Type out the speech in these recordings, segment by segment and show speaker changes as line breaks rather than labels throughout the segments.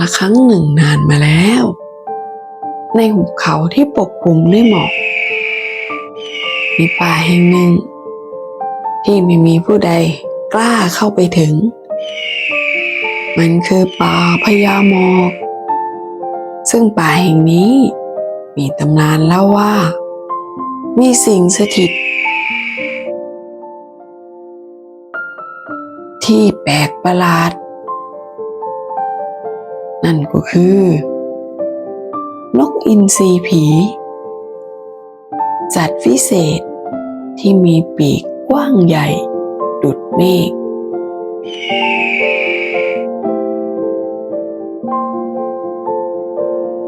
ละครั้งหนึ่งนานมาแล้ว ในหุบเขาที่ปกคลุมด้วยหมอกมีป่าแห่งหนึ่ง ที่ไม่มีผู้ใดกล้าเข้าไปถึง มันคือป่าพญาหมอก ซึ่งป่าแห่งนี้มีตำนานเล่าว่า มีสิ่งสถิต ที่แปลกประหลาด คือ นกอินทรีผี สัตว์วิเศษที่มีปีกกว้างใหญ่ ดุดเมฆ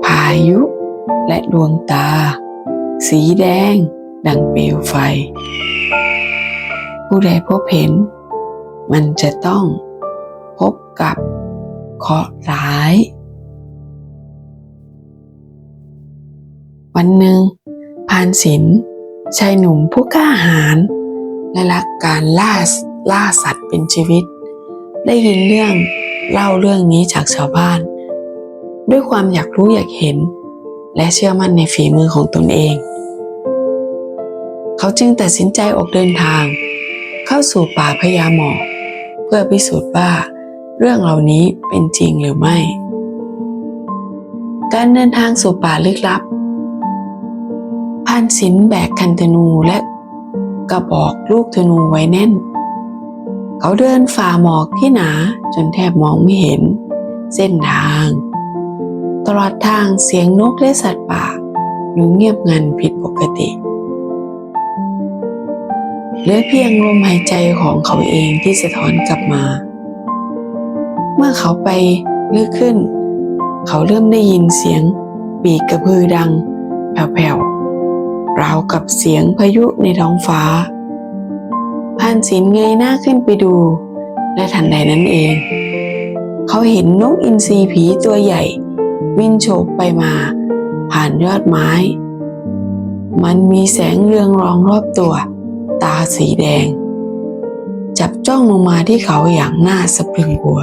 พายุและดวงตา สีแดง ดังเปลวไฟ ผู้ใดพบเห็น มันจะต้องพบกับเคราะห์ร้าย วันหนึ่งพานศิลชายหนุ่มผู้กล้าหาญและรักการล่าล่าสัตว์เป็นชีวิต ได้ยินเรื่องเล่าเรื่องนี้จากชาวบ้าน ด้วยความอยากรู้อยากเห็น และเชื่อมั่นในฝีมือของตนเอง เขาจึงตัดสินใจออกเดินทาง เข้าสู่ป่าพญาหมอกเพื่อพิสูจน์ว่าเรื่องเหล่านี้เป็นจริงหรือไม่ การเดินทางสู่ป่าลึกลับ พานศิลแบกคันธนูและกระบอกลูกธนูไว้แน่น เขาเดินฝ่าหมอกที่หนาจนแทบมองไม่เห็น เส้นทาง ตลอดทางเสียงนกและสัตว์ป่าอยู่เงียบงันผิดปกติเหลือเพียงลมหายใจของเขาเองที่สะท้อนกลับมา เมื่อเขาไปลึกขึ้น เขาเริ่มได้ยินเสียงปีกกระพือดัง แผ่วๆ ราวกับเสียงพายุในท้องฟ้าพานศิลป์เงยหน้าขึ้นไปดู และทันใดนั้นเอง เขาเห็นนกอินทรีผีตัวใหญ่ วิ่งโฉบไปมา ผ่านยอดไม้ มันมีแสงเรืองรองรอบตัว ตาสีแดง จับจ้องลงมาที่เขาอย่างน่าสะพรึงกลัว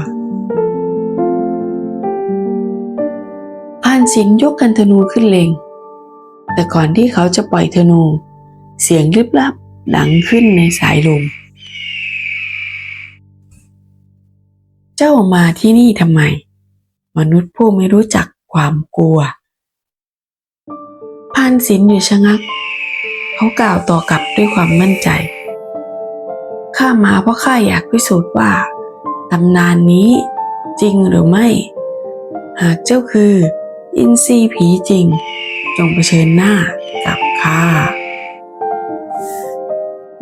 พานศิลป์ยกกันธนูขึ้นเล็ง แต่ก่อนที่เขาจะปล่อยธนู เสียงลึกลับดังขึ้นในสายลม เจ้ามาที่นี่ทำไม มนุษย์ผู้ไม่รู้จักความกลัวพานศิลอยู่ชะงัก เขากล่าวต่อกลับด้วยความมั่นใจ ข้ามาเพราะข้าอยากพิสูจน์ว่าตำนานนี้จริงหรือไม่ หากเจ้าคือ อินทรีผีจริง จงเผชิญหน้ากับข้า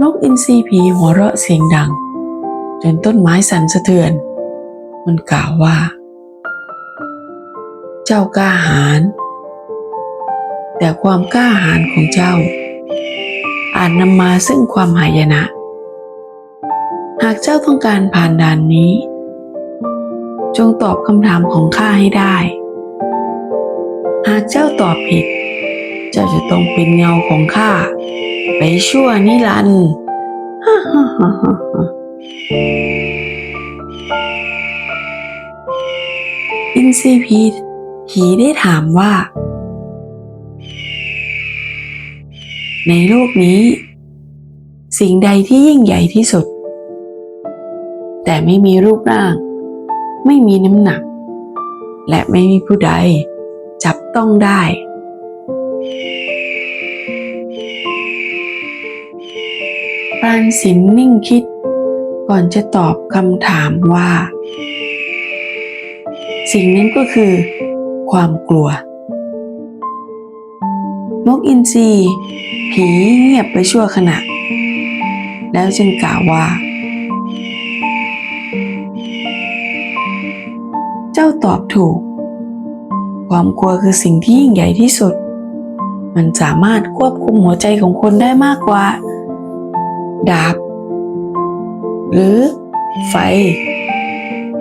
นกอินทรีผีหัวเราะเสียงดัง จนต้นไม้สั่นสะเทือน มันกล่าวว่า เจ้ากล้าหาญแต่ความกล้าหาญของเจ้า อาจนำมาซึ่งความหายนะ หากเจ้าต้องการผ่านด่านนี้ จงตอบคำถามของข้าให้ได้ หากเจ้าตอบผิด เจ้าจะต้องเป็นเงาของข้าไปชั่วนิรันดร์ฮ่าฮ่าฮ่าฮ่าอินซีพีผีได้ถามว่า ในโลกนี้ สิ่งใดที่ยิ่งใหญ่ที่สุด แต่ไม่มีรูปร่าง ไม่มีน้ำหนัก และไม่มีผู้ใด จับต้องได้ ปานสินนิ่งคิด ก่อนจะตอบคำถามว่า สิ่งนั้นก็คือ ความกลัว นกอินทรีผีเงียบไปชั่วขณะ แล้วจึงกล่าวว่า เจ้าตอบถูก ความกลัวคือสิ่งที่ยิ่งใหญ่ที่สุด มันสามารถควบคุมหัวใจของคนได้มากกว่า ดาบหรือไฟ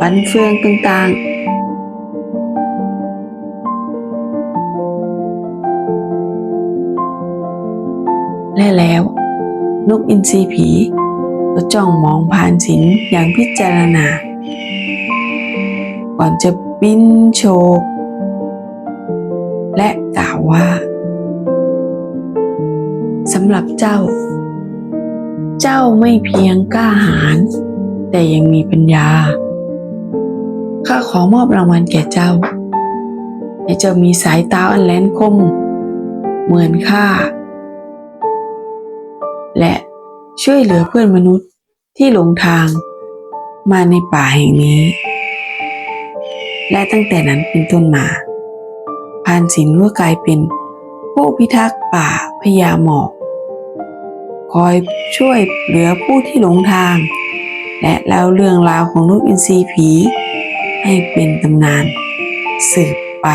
ปันเฟืองต่างๆ และแล้ว นกอินทรีผีก็จ้องมองผ่านสินอย่างพิจารณาความอนจะบินโชกและกล่าวว่าสำหรับเจ้า เจ้าไม่เพียงกล้าหาญแต่ยังมีปัญญา ข้าขอมอบรางวัลแก่เจ้าให้เจ้ามีสายตาอันแหลมคม เหมือนข้า และช่วยเหลือเพื่อนมนุษย์ที่หลงทางมาในป่าแห่งนี้ และตั้งแต่นั้นเป็นต้นมาพานสินก็กลายเป็นผู้พิทักษ์ป่าพญาหมอก คอยช่วยเหลือผู้ที่หลงทาง และเล่าเรื่องราวของนกอินทรีผี ให้เป็นตำนานสืบไป